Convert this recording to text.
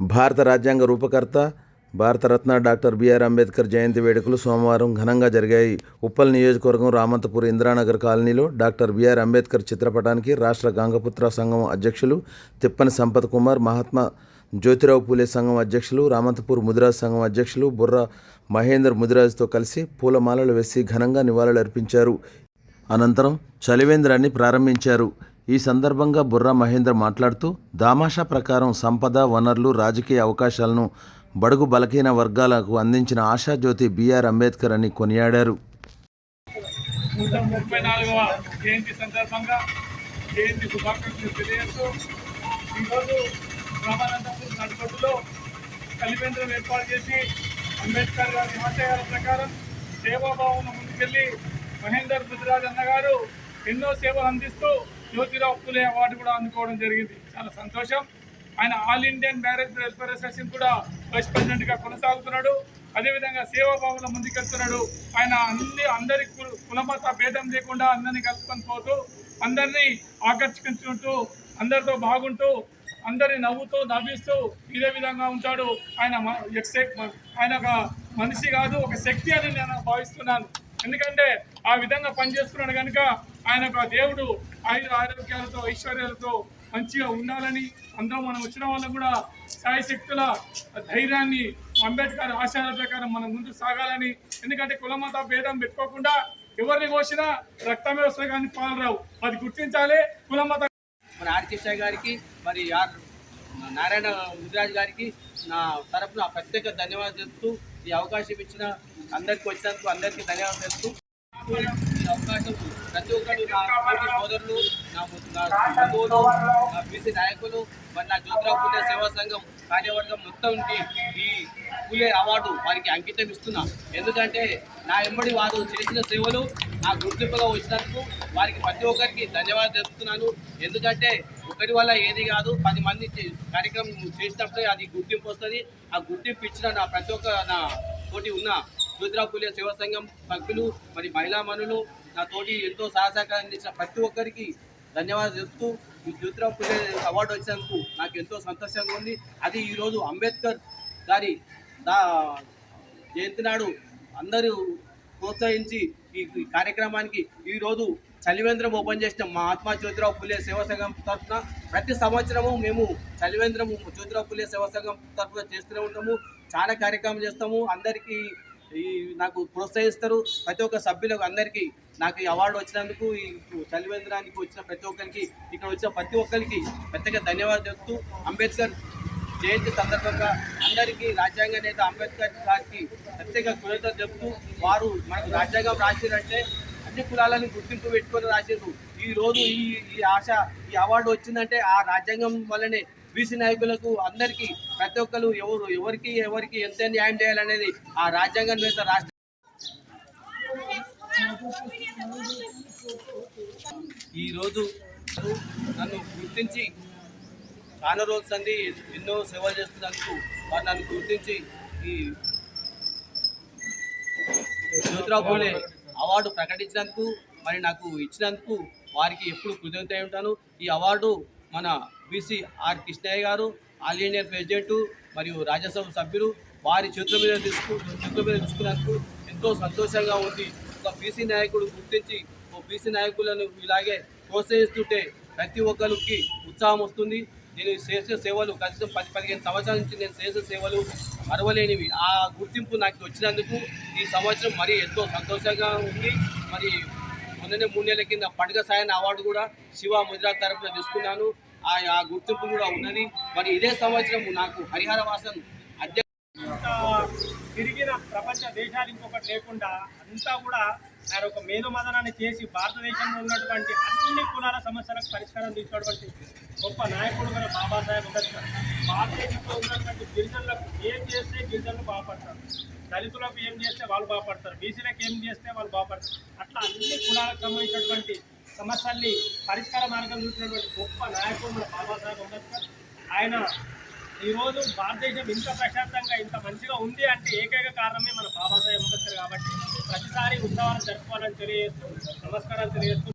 భారత రాజ్యాంగ రూపకర్త Bharat Ratna doctor B R Ambedkar జయంతి వేడుకలు సోమవారం ఘనంగా జరిగాయి. ఉప్పల్ నియోజకవర్గం రామంతపూర్ ఇందిరానగర్ కాలనీలో డాక్టర్ బిఆర్ అంబేద్కర్ చిత్రపటానికి రాష్ట్ర గంగపుత్ర సంఘం అధ్యక్షులు తిప్పని సంపత్ కుమార్ మహాత్మా జ్యోతిరావు పూలే సంఘం అధ్యక్షులు రామంతపూర్ ముదిరాజ్ సంఘం అధ్యక్షులు బుర్ర మహేందర్ ముదిరాజ్తో కలిసి పూలమాలలు వేసి ఘనంగా నివాళులర్పించారు. అనంతరం చలివేంద్రాన్ని ప్రారంభించారు. ఈ సందర్భంగా బుర్రా మహేంద్ర మాట్లాడుతూ దామాషా ప్రకారం సంపద వనరులు రాజకీయ అవకాశాలను బడుగు బలహీన వర్గాలకు అందించిన ఆశాజ్యోతి బిఆర్ అంబేద్కర్ అని కొనియాడారు. ముప్పై నాలుగవ జయంతి సందర్భంగా జయంతి శుభాకాంక్షలు తెలియజేస్తూ ఈరోజు రామానందపూర్ కలివేంద్రం ఏర్పాటు చేసి అంబేద్కర్ గారి ఆశయాల ప్రకారం సేవాభావం ముందుకెళ్ళి మహేందర్ ముదిరాజ్ అన్నగారు ఎన్నో సేవలు అందిస్తూ జ్యోతిరావు పులే అవార్డు కూడా అందుకోవడం జరిగింది. చాలా సంతోషం. ఆయన all Indian marriage welfare association కూడా వైస్ ప్రెసిడెంట్గా కొనసాగుతున్నాడు. అదేవిధంగా సేవాభావంలో ముందుకెళ్తున్నాడు. ఆయన అన్ని అందరి కుల- కులమత భేదం లేకుండా అందరినీ కలుపుకొని పోతూ అందరినీ ఆకర్షించుకుంటూ అందరితో బాగుంటూ అందరిని నవ్వుతూ నవ్విస్తూ ఇదే విధంగా ఉంటాడు. ఆయన ఆయన ఒక మనిషి కాదు ఒక శక్తి అని నేను భావిస్తున్నాను. ఎందుకంటే ఆ విధంగా పనిచేస్తున్నాడు కనుక ఆయన ఒక దేవుడు. ఆయుర ఆరోగ్యాలతో ఐశ్వర్యాలతో మంచిగా ఉండాలని అందరం మనం వచ్చిన వాళ్ళం కూడా సాయి శక్తుల ధైర్యాన్ని అంబేద్కర్ ఆశయాల ప్రకారం మనం ముందు సాగాలని. ఎందుకంటే కులమత భేదం పెట్టుకోకుండా ఎవరిని కోసినా రక్తమే వస్తుంది కానీ పాలు రావు. అది గుర్తించాలి. కులమత మరి ఆర్ కృష్ణ గారికి మరి ఆర్ నారాయణ ముదిరాజ్ గారికి నా తరపున ప్రత్యేక ధన్యవాదాలు చెప్తూ ఈ అవకాశం ఇచ్చిన అందరికి వచ్చినందుకు అందరికీ ధన్యవాదాలు చెప్తూ అవకాశం ప్రతి ఒక్కరు నా తోటి సోదరులు నా నా బంధువులు నా బీసీ నాయకులు మరి నా జ్యోతిరావు పూలే సేవా సంఘం కార్యవర్గం మొత్తం ఈ పూలే అవార్డు వారికి అంకితం ఇస్తున్నా. ఎందుకంటే నా ఎంబడి వారు చేసిన సేవలు నా గుర్తింపుగా వచ్చినందుకు వారికి ప్రతి ఒక్కరికి ధన్యవాదాలు తెలుపుతున్నాను. ఎందుకంటే ఒకరి వల్ల ఏది కాదు పది మంది కార్యక్రమం చేసినప్పుడే అది గుర్తింపు వస్తుంది. ఆ గుర్తింపు ఇచ్చిన నా ప్రతి ఒక్క నా తోటి ఉన్న జ్యోతిరావు పూలే సేవా సంఘం సభ్యులు మరి మహిళా మనులు నా తోటి ఎంతో సహసహకారం అందించిన ప్రతి ఒక్కరికి ధన్యవాదాలు చెప్తూ ఈ జ్యోతిరావు పూలే అవార్డు వచ్చినందుకు నాకు ఎంతో సంతోషంగా ఉంది. అది ఈరోజు అంబేద్కర్ గారి దా జయంతి నాడు అందరూ ప్రోత్సహించి ఈ కార్యక్రమానికి ఈరోజు చలివేంద్రం ఓపెన్ చేసిన మహాత్మా జ్యోతిరావు పులే సేవా సంఘం తరఫున ప్రతి సంవత్సరము మేము చలివేంద్రము జ్యోతిరావు పులే సేవా సంఘం తరఫున చేస్తూనే ఉంటాము. చాలా కార్యక్రమం చేస్తాము. అందరికీ ఈ నాకు ప్రోత్సహిస్తారు ప్రతి ఒక్క సభ్యులకు అందరికీ. నాకు ఈ అవార్డు వచ్చినందుకు ఈ చలివేంద్రానికి వచ్చిన ప్రతి ఒక్కరికి ఇక్కడ వచ్చిన ప్రతి ఒక్కరికి ప్రత్యేక ధన్యవాదాలు చెప్తూ అంబేద్కర్ జయంతి సందర్భంగా అందరికీ రాజ్యాంగ నేత అంబేద్కర్ గారికి ప్రత్యేక కృతజ్ఞతలు చెప్తూ వారు మనకు రాజ్యాంగం రాసిరంటే అన్ని కులాలను గుర్తింపు పెట్టుకొని రాసిర్రు. ఈ రోజు ఈ ఈ ఆశ ఈ అవార్డు వచ్చిందంటే ఆ రాజ్యాంగం వల్లనే బీసీ నాయకులకు అందరికీ ప్రతి ఒక్కరు ఎవరు ఎవరికి ఎవరికి ఎంత న్యాయం చేయాలనేది ఆ రాజ్యాంగం మీద రాష్ట్ర ఈరోజు నన్ను గుర్తించి చాలా రోజు సంది ఎన్నో సేవలు చేస్తున్నందుకు వారు నన్ను గుర్తించి ఈ జ్యోతిరావు పూలే అవార్డు ప్రకటించినందుకు మరి నాకు ఇచ్చినందుకు వారికి ఎప్పుడు కృతజ్ఞత ఉంటాను. ఈ అవార్డు మన బీసీ ఆర్ కృష్ణయ్య గారు ఆల్ ఇండియా ప్రెసిడెంట్ మరియు రాజ్యసభ సభ్యులు వారి చేతుల మీద తీసుకు చేతుల మీద తీసుకున్నందుకు ఎంతో సంతోషంగా ఉంది. ఒక బీసీ నాయకుడు గుర్తించి ఓ బీసీ నాయకులను ఇలాగే ప్రోత్సహిస్తుంటే ప్రతి ఒక్కరికి ఉత్సాహం వస్తుంది. నేను చేసే సేవలు కనీసం పది పదిహేను సంవత్సరాల నుంచి నేను చేసే సేవలు మరవలేనివి. ఆ గుర్తింపు నాకు వచ్చినందుకు ఈ సంవత్సరం మరి ఎంతో సంతోషంగా ఉంది. మరి మొన్ననే మూడు నెలల కింద పండుగ సాయన అవార్డు కూడా శివ ముద్రా తరఫున తీసుకున్నాను. ఆ గుర్తింపు కూడా ఉన్నది మరి ఇదే సంవత్సరం నాకు హరిహర వాసన్ అధ్యక్ష తిరిగిన ప్రపంచ దేశాలు ఇంకొకటి లేకుండా అంతా కూడా ఆయన ఒక మేధోమదనాన్ని చేసి భారతదేశంలో ఉన్నటువంటి అన్ని కులాల సమస్యలకు పరిష్కారం తీసుకున్నటువంటి గొప్ప నాయకుడు మన బాబాసాహెబ్ అంబేద్కర్. భారతదేశంలో ఉన్నటువంటి గిరిజనులకు ఏం చేస్తే గిరిజనులు బాగుపడతారు? దళితులకు ఏం చేస్తే వాళ్ళు బాగుపడతారు? బీసీలకు ఏం చేస్తే వాళ్ళు బాగుపడతారు? అట్లా అన్ని కులాలకు సంబంధించినటువంటి సమస్యల్ని పరిష్కార మార్గం చూసినటువంటి గొప్ప నాయకుడు మన బాబాసాహెబ్ అంబేద్కర్. ఆయన ఈరోజు భారతదేశం ఇంత ప్రశాంతంగా ఇంత మంచిగా ఉంది అంటే ఏకైక కారణమే మన బాబాసాహెబ్ అంబేద్కర్ కాబట్టి ప్రతిసారి ఉత్సవాలు జరుపుకోవాలని తెలియజేస్తూ నమస్కారాలు తెలియజేస్తూ.